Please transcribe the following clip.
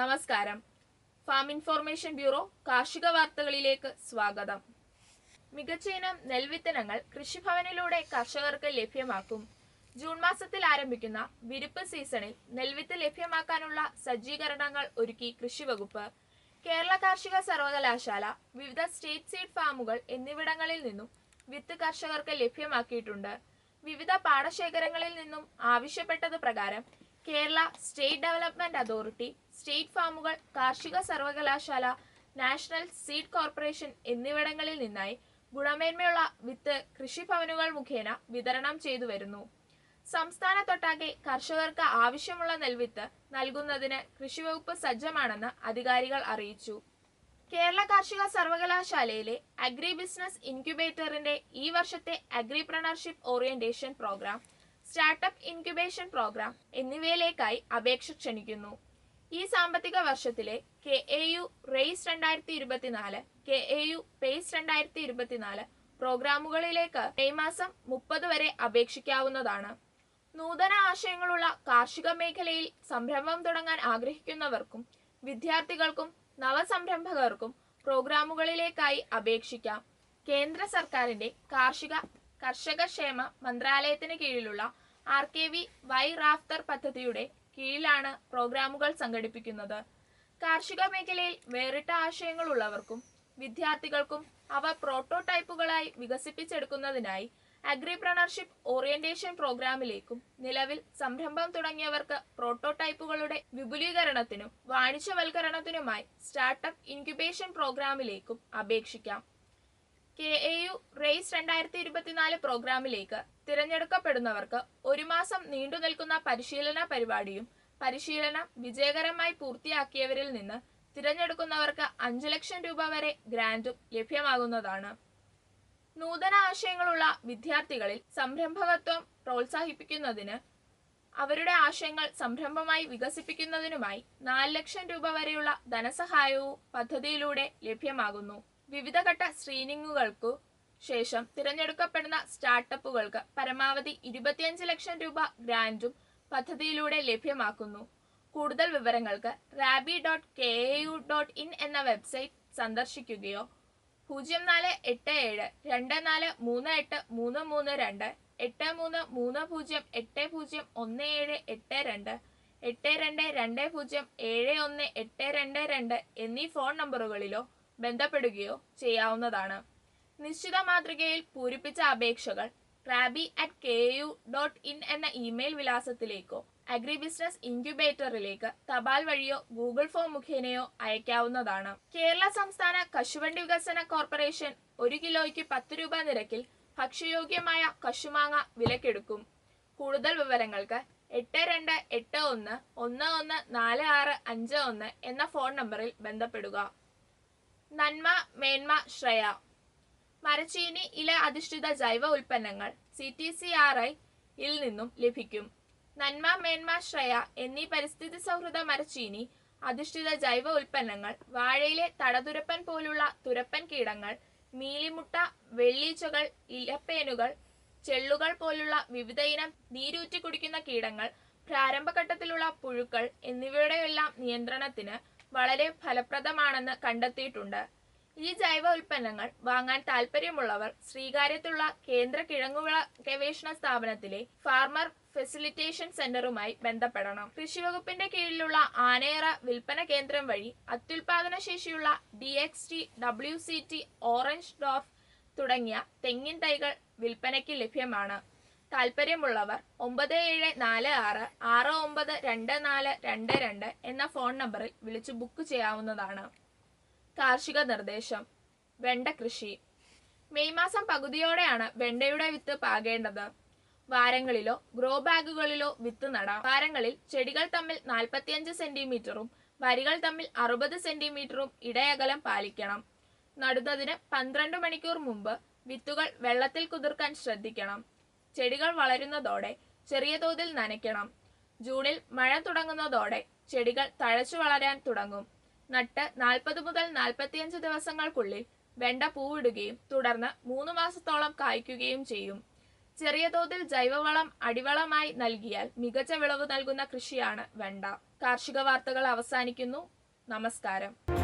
നമസ്കാരം. Farm information bureau കാർഷിക വാർത്തകളിലേക്ക് സ്വാഗതം. മികച്ച ഇനം നെൽവിത്തനങ്ങൾ കൃഷിഭവനിലൂടെ കർഷകർക്ക് ലഭ്യമാക്കും. ജൂൺ മാസത്തിൽ ആരംഭിക്കുന്ന വിരിപ്പ് സീസണിൽ നെൽവിത്ത് ലഭ്യമാക്കാനുള്ള സജ്ജീകരണങ്ങൾ ഒരുക്കി കൃഷിവകുപ്പ് കേരള കാർഷിക സർവകലാശാല വിവിധ സ്റ്റേറ്റ് സീഡ് ഫാമുകൾ എന്നിവിടങ്ങളിൽ നിന്നും വിത്ത് കർഷകർക്ക് ലഭ്യമാക്കിയിട്ടുണ്ട്. വിവിധ പാടശേഖരങ്ങളിൽ നിന്നും ആവശ്യപ്പെട്ടത് പ്രകാരം Kerala state development authority state ഫാമുകൾ കാർഷിക സർവകലാശാല നാഷണൽ സീഡ് കോർപ്പറേഷൻ എന്നിവിടങ്ങളിൽ നിന്നായി ഗുണമേന്മയുള്ള വിത്ത് കൃഷിഭവനുകൾ മുഖേന വിതരണം ചെയ്തു വരുന്നു. സംസ്ഥാനത്തൊട്ടാകെ കർഷകർക്ക് ആവശ്യമുള്ള നെൽവിത്ത് നൽകുന്നതിന് കൃഷിവകുപ്പ് സജ്ജമാണെന്ന് അധികാരികൾ അറിയിച്ചു. കേരള കാർഷിക സർവകലാശാലയിലെ അഗ്രി ബിസിനസ് ഇൻക്യുബേറ്ററിന്റെ ഈ വർഷത്തെ agripreneurship orientation program startup incubation program എന്നിവയിലേക്കായി അപേക്ഷ ക്ഷണിക്കുന്നു. ഈ സാമ്പത്തിക വർഷത്തിലെ കെ എ യു റേസ് രണ്ടായിരത്തി ഇരുപത്തിനാല് കെ എ യു പേസ് രണ്ടായിരത്തി ഇരുപത്തിനാല് പ്രോഗ്രാമുകളിലേക്ക് മെയ് മാസം മുപ്പത് വരെ അപേക്ഷിക്കാവുന്നതാണ്. നൂതന ആശയങ്ങളുള്ള കാർഷിക മേഖലയിൽ സംരംഭം തുടങ്ങാൻ ആഗ്രഹിക്കുന്നവർക്കും വിദ്യാർത്ഥികൾക്കും നവസംരംഭകർക്കും പ്രോഗ്രാമുകളിലേക്കായി അപേക്ഷിക്കാം. കേന്ദ്ര സർക്കാരിന്റെ കാർഷിക കർഷക ക്ഷേമ മന്ത്രാലയത്തിന് കീഴിലുള്ള R K V Y Raftaar പദ്ധതിയുടെ കീഴിലാണ് പ്രോഗ്രാമുകൾ സംഘടിപ്പിക്കുന്നത്. കാർഷിക മേഖലയിൽ വേറിട്ട ആശയങ്ങൾ ഉള്ളവർക്കും വിദ്യാർത്ഥികൾക്കും അവ പ്രോട്ടോടൈപ്പുകളായി വികസിപ്പിച്ചെടുക്കുന്നതിനായി അഗ്രിപ്രണർഷിപ്പ് ഓറിയന്റേഷൻ പ്രോഗ്രാമിലേക്കും നിലവിൽ സംരംഭം തുടങ്ങിയവർക്ക് പ്രോട്ടോടൈപ്പുകളുടെ വിപുലീകരണത്തിനും വാണിജ്യവൽക്കരണത്തിനുമായി സ്റ്റാർട്ടപ്പ് ഇൻക്യുബേഷൻ പ്രോഗ്രാമിലേക്കും അപേക്ഷിക്കാം. കെ എ യു റേസ് രണ്ടായിരത്തി ഇരുപത്തിനാല് പ്രോഗ്രാമിലേക്ക് തിരഞ്ഞെടുക്കപ്പെടുന്നവർക്ക് ഒരു മാസം നീണ്ടു നിൽക്കുന്ന പരിശീലന പരിപാടിയും പരിശീലനം വിജയകരമായി പൂർത്തിയാക്കിയവരിൽ നിന്ന് തിരഞ്ഞെടുക്കുന്നവർക്ക് അഞ്ചു ലക്ഷം രൂപ വരെ ഗ്രാന്റും ലഭ്യമാകുന്നതാണ്. നൂതന ആശയങ്ങളുള്ള വിദ്യാർത്ഥികളിൽ സംരംഭകത്വം പ്രോത്സാഹിപ്പിക്കുന്നതിന് അവരുടെ ആശയങ്ങൾ സംരംഭമായി വികസിപ്പിക്കുന്നതിനുമായി നാല് ലക്ഷം രൂപ വരെയുള്ള ധനസഹായവും പദ്ധതിയിലൂടെ ലഭ്യമാകുന്നു. വിവിധ ഘട്ട സ്ക്രീനിങ്ങുകൾക്കു ശേഷം തിരഞ്ഞെടുക്കപ്പെടുന്ന സ്റ്റാർട്ടപ്പുകൾക്ക് പരമാവധി ഇരുപത്തിയഞ്ച് ലക്ഷം രൂപ ഗ്രാന്റും പദ്ധതിയിലൂടെ ലഭ്യമാക്കുന്നു. കൂടുതൽ വിവരങ്ങൾക്ക് RABI dot K U dot in എന്ന വെബ്സൈറ്റ് സന്ദർശിക്കുകയോ പൂജ്യം നാല് എട്ട് ഏഴ് രണ്ട് നാല് മൂന്ന് എട്ട് മൂന്ന് മൂന്ന് രണ്ട് എട്ട് മൂന്ന് മൂന്ന് പൂജ്യം എട്ട് പൂജ്യം ഒന്ന് ഏഴ് എട്ട് രണ്ട് എട്ട് രണ്ട് രണ്ട് പൂജ്യം ഏഴ് ഒന്ന് എട്ട് രണ്ട് രണ്ട് എന്നീ ഫോൺ നമ്പറുകളിലോ ബന്ധപ്പെടുകയോ ചെയ്യാവുന്നതാണ്. നിശ്ചിത മാതൃകയിൽ പൂരിപ്പിച്ച അപേക്ഷകൾ. RABI at K U dot in എന്ന ഇമെയിൽ വിലാസത്തിലേക്കോ അഗ്രി ബിസിനസ് ഇൻക്യുബേറ്ററിലേക്ക് തപാൽ വഴിയോ ഗൂഗിൾ ഫോം മുഖേനയോ അയക്കാവുന്നതാണ്. കേരള സംസ്ഥാന കശുവണ്ടി വികസന കോർപ്പറേഷൻ ഒരു കിലോയ്ക്ക് പത്ത് രൂപ നിരക്കിൽ ഭക്ഷ്യയോഗ്യമായ കശുമാങ്ങ വിലക്കെടുക്കും. കൂടുതൽ വിവരങ്ങൾക്ക് എട്ട് രണ്ട് എട്ട് ഒന്ന് ഒന്ന് ഒന്ന് നാല് ആറ് അഞ്ച് ഒന്ന് എന്ന ഫോൺ നമ്പറിൽ ബന്ധപ്പെടുക. നന്മ മേന്മ ശ്രേയ മരച്ചീനി ഇല അധിഷ്ഠിത ജൈവ ഉൽപ്പന്നങ്ങൾ C T C R I യിൽ നിന്നും ലഭിക്കും. നന്മ മേന്മ ശ്രേയ എന്നീ പരിസ്ഥിതി സൗഹൃദ മരച്ചീനി അധിഷ്ഠിത ജൈവ ഉൽപ്പന്നങ്ങൾ വാഴയിലെ തടതുരപ്പൻ പോലുള്ള തുരപ്പൻ കീടങ്ങൾ മീലിമുട്ട വെള്ളീച്ചകൾ ഇലപ്പേനുകൾ ചെള്ളുകൾ പോലുള്ള വിവിധയിനം നീരൂറ്റി കുടിക്കുന്ന കീടങ്ങൾ പ്രാരംഭഘട്ടത്തിലുള്ള പുഴുക്കൾ എന്നിവയുടെയെല്ലാം നിയന്ത്രണത്തിന് വളരെ ഫലപ്രദമാണെന്ന് കണ്ടെത്തിയിട്ടുണ്ട്. ഈ ജൈവ ഉൽപ്പന്നങ്ങൾ വാങ്ങാൻ താല്പര്യമുള്ളവർ ശ്രീകാര്യത്തുള്ള കേന്ദ്ര കിഴങ്ങുവിള ഗവേഷണ സ്ഥാപനത്തിലെ ഫാർമർ ഫെസിലിറ്റേഷൻ സെന്ററുമായി ബന്ധപ്പെടണം. കൃഷിവകുപ്പിന്റെ കീഴിലുള്ള ആനയറ വിൽപ്പന കേന്ദ്രം വഴി അത്യുൽപാദന ശേഷിയുള്ള D X T W C T orange dwarf തുടങ്ങിയ തെങ്ങിൻ തൈകൾ വിൽപ്പനയ്ക്ക് ലഭ്യമാണ്. താല്പര്യമുള്ളവർ ഒമ്പത് ഏഴ് നാല് ആറ് ആറ് ഒമ്പത് രണ്ട് നാല് രണ്ട് രണ്ട് എന്ന ഫോൺ നമ്പറിൽ വിളിച്ചു ബുക്ക് ചെയ്യാവുന്നതാണ്. കാർഷിക നിർദ്ദേശം. വെണ്ട കൃഷി. മെയ് മാസം പകുതിയോടെയാണ് വെണ്ടയുടെ വിത്ത് പാകേണ്ടത്. വാരങ്ങളിലോ ഗ്രോ ബാഗുകളിലോ വിത്ത് നടാം. വാരങ്ങളിൽ ചെടികൾ തമ്മിൽ നാൽപ്പത്തിയഞ്ച് സെന്റിമീറ്ററും വരികൾ തമ്മിൽ അറുപത് സെന്റിമീറ്ററും ഇടയകലം പാലിക്കണം. നടുന്നതിന് പന്ത്രണ്ട് മണിക്കൂർ മുമ്പ് വിത്തുകൾ വെള്ളത്തിൽ കുതിർക്കാൻ ശ്രദ്ധിക്കണം. ചെടികൾ വളരുന്നതോടെ ചെറിയ തോതിൽ നനയ്ക്കണം. ജൂണിൽ മഴ തുടങ്ങുന്നതോടെ ചെടികൾ തഴച്ചു വളരാൻ തുടങ്ങും. നട്ട് നാൽപ്പത് മുതൽ നാൽപ്പത്തിയഞ്ച് ദിവസങ്ങൾക്കുള്ളിൽ വെണ്ട പൂവിടുകയും തുടർന്ന് മൂന്ന് മാസത്തോളം കായ്ക്കുകയും ചെയ്യും. ചെറിയ തോതിൽ ജൈവവളം അടിവളമായി നൽകിയാൽ മികച്ച വിളവ് നൽകുന്ന കൃഷിയാണ് വെണ്ട. കാർഷിക വാർത്തകൾ അവസാനിക്കുന്നു. നമസ്കാരം.